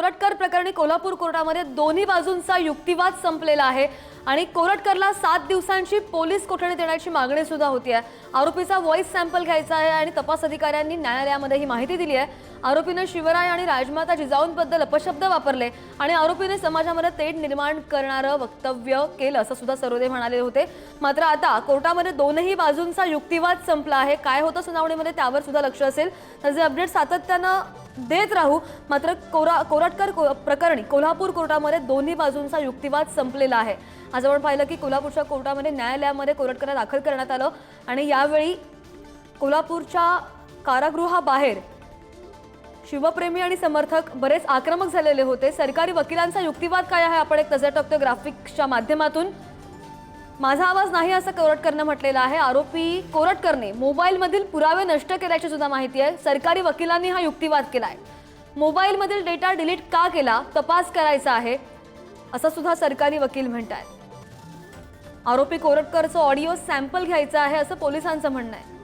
कोरटकर प्रकरणी कोल्हापूर कोर्टामध्ये दोन्ही बाजूंचा युक्तिवाद संपलेला आहे आणि कोरटकरला सात दिवसांची पोलीस कोठडी देण्याची मागणी सुद्धा होती आहे आरोपीचा व्हॉइस सॅम्पल घ्यायचा आहे आणि तपास अधिकाऱ्यांनी न्यायालयामध्ये ही माहिती दिली आहे. आरोपीनं शिवराय आणि राजमाता जिजाऊंबद्दल अपशब्द वापरले आणि आरोपीने समाजामध्ये तेढ निर्माण करणारं वक्तव्य केलं असं सुद्धा सरोदे म्हणाले होते. मात्र आता कोर्टामध्ये दोनही बाजूंचा युक्तिवाद संपला आहे. काय होतं सुनावणीमध्ये त्यावर सुद्धा लक्ष असेल. तर जे अपडेट सातत्यानं देत राहू. मात्र कोरा कोरटकर को- प्रकरणी कोल्हापूर कोर्टामध्ये दोन्ही बाजूंचा युक्तिवाद संपलेला आहे. आज आपण पाहिलं की कोल्हापूरच्या कोर्टामध्ये न्यायालयामध्ये कोरटकरला दाखल करण्यात आलं आणि यावेळी कोल्हापूरच्या कारागृहाबाहेर शिवप्रेमी आणि समर्थक बरेच आक्रमक झालेले होते. सरकारी वकिलांचा युक्तिवाद काय आहे? आपण एक नजर टाकतो ग्राफिक्सच्या माध्यमातून. माझा आवाज नाही असं कोरटकरनं म्हटलेलं आहे. आरोपी कोरटकरने मोबाईलमधील पुरावे नष्ट केल्याची सुद्धा माहिती आहे. सरकारी वकिलांनी हा युक्तिवाद केला आहे मोबाईलमधील डेटा डिलीट का केला? तपास करायचा आहे असं सुद्धा सरकारी वकील म्हणत आहेत आरोपी कोरटकरचं ऑडिओ सॅम्पल घ्यायचं आहे असं पोलिसांचं म्हणणं आहे.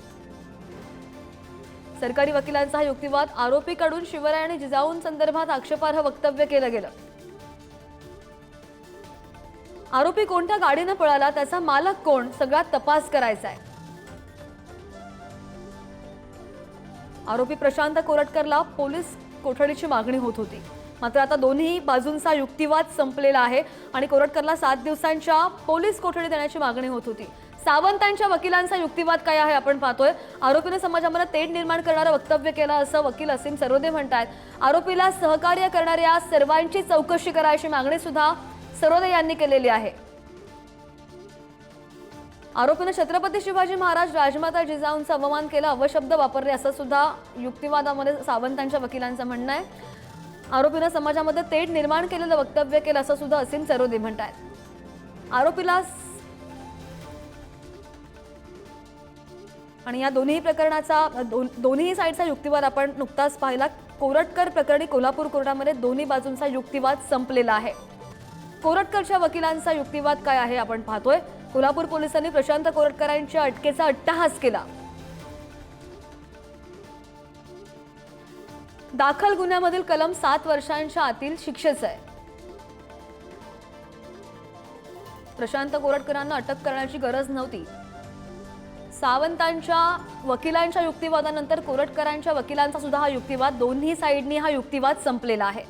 सरकारी वकिलांचा हा युक्तिवाद आरोपीकडून शिवराय आणि जिजाऊंसंदर्भात आक्षेपार्ह वक्तव्य केलं गेलं. आरोपी कोणत्या गाडीनं पळाला त्याचा मालक कोण सगळा तपास करायचा आहे. आरोपी प्रशांत कोरटकरला पोलीस कोठडीची मागणी होत होती. मात्र आता दोन्ही बाजूंचा युक्तिवाद संपलेला आहे आणि कोरटकरला सात दिवसांच्या पोलीस कोठडी देण्याची मागणी होत होती. सावंतांच्या वकिलांचा युक्तिवाद काय आहे आपण पाहतोय. आरोपीने समाजामध्ये तेढ निर्माण करणारं वक्तव्य केलं असं वकील असीम सरोदे म्हणतात आरोपीला सहकार्य करणाऱ्या सर्वांची चौकशी करायची मागणी सुद्धा सरोदे यांनी केलेली आहे. आरोपीनं छत्रपती शिवाजी महाराज राजमाता जिजाऊंचा अवमान केला अवशब्द वापरले असं सुद्धा युक्तिवादामध्ये सावंतांच्या वकिलांचं म्हणणं आहे. आरोपीनं समाजामध्ये तेढ निर्माण केलेलं वक्तव्य केलं असं सुद्धा असीम सरोदे म्हणतात आरोपीला आणि या दोन्ही प्रकरणाचा दोन दोन्ही साईडचा युक्तिवाद आपण नुकताच पाहिला. कोरटकर प्रकरणी कोल्हापूर कोर्टामध्ये दोन्ही बाजूंचा युक्तिवाद संपलेला आहे. कोरटकरच्या वकिलांचा युक्तिवाद काय आहे आपण पाहतोय. कोल्हापूर पोलिसांनी प्रशांत कोरटकरांच्या अटकेचा अट्टहास केला. दाखल गुन्ह्यामधील कलम सात वर्षांच्या आतील शिक्षेचं आहे. प्रशांत कोरटकरांना अटक करण्याची गरज नव्हती. सावंतांच्या वकिलांच्या युक्तिवादानंतर कोरटकरांच्या वकिलांचा सुद्धा हा युक्तिवाद दोन्ही साईडनी हा युक्तिवाद संपलेला आहे.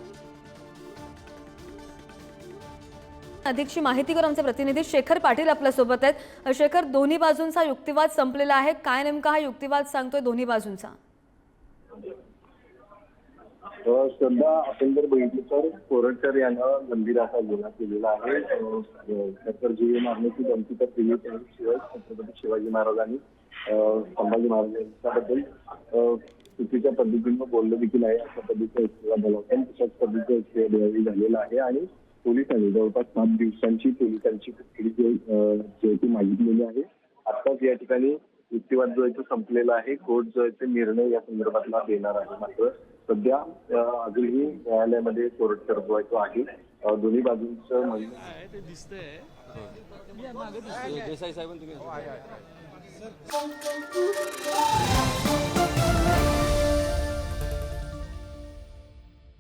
अधिकची माहिती करून आमचे प्रतिनिधी शेखर पाटील आपल्यासोबत आहेत. शेखर दोन्ही बाजूंचा युक्तिवाद संपलेला आहे. काय नेमका हा युक्तिवाद सांगतोय दोन्ही बाजूंचा? सध्या आपण जर बघितलं तर कोरटकर यांना गंभीर असा गुन्हा केलेला आहे. अ, जी जीवी मारण्याची धमकी तर दिली शिवाय छत्रपती शिवाजी महाराजांनी संभाजी महाराज यांच्याबद्दल चुकीच्या पद्धतीनं बोललं देखील आहे. अशा पद्धतीचा इस्तेमाल झाला होता तशाच पद्धतीचा इस्तेमाल झालेला आहे. आणि पोलिसांनी जवळपास सात दिवसांची पोलिसांची आहे ती मागितलेली आहे. आत्ताच या ठिकाणी युक्तिवाद जो आहे तो संपलेला आहे. कोर्ट जो आहे ते निर्णय या संदर्भातला देणार आहे मात्र. सध्या अजूनही न्यायालयामध्ये कोर्टकर जो आहे तो आहे. दोन्ही बाजूंचं म्हणणं आहे ते दिसतंय. देसाई साहेब.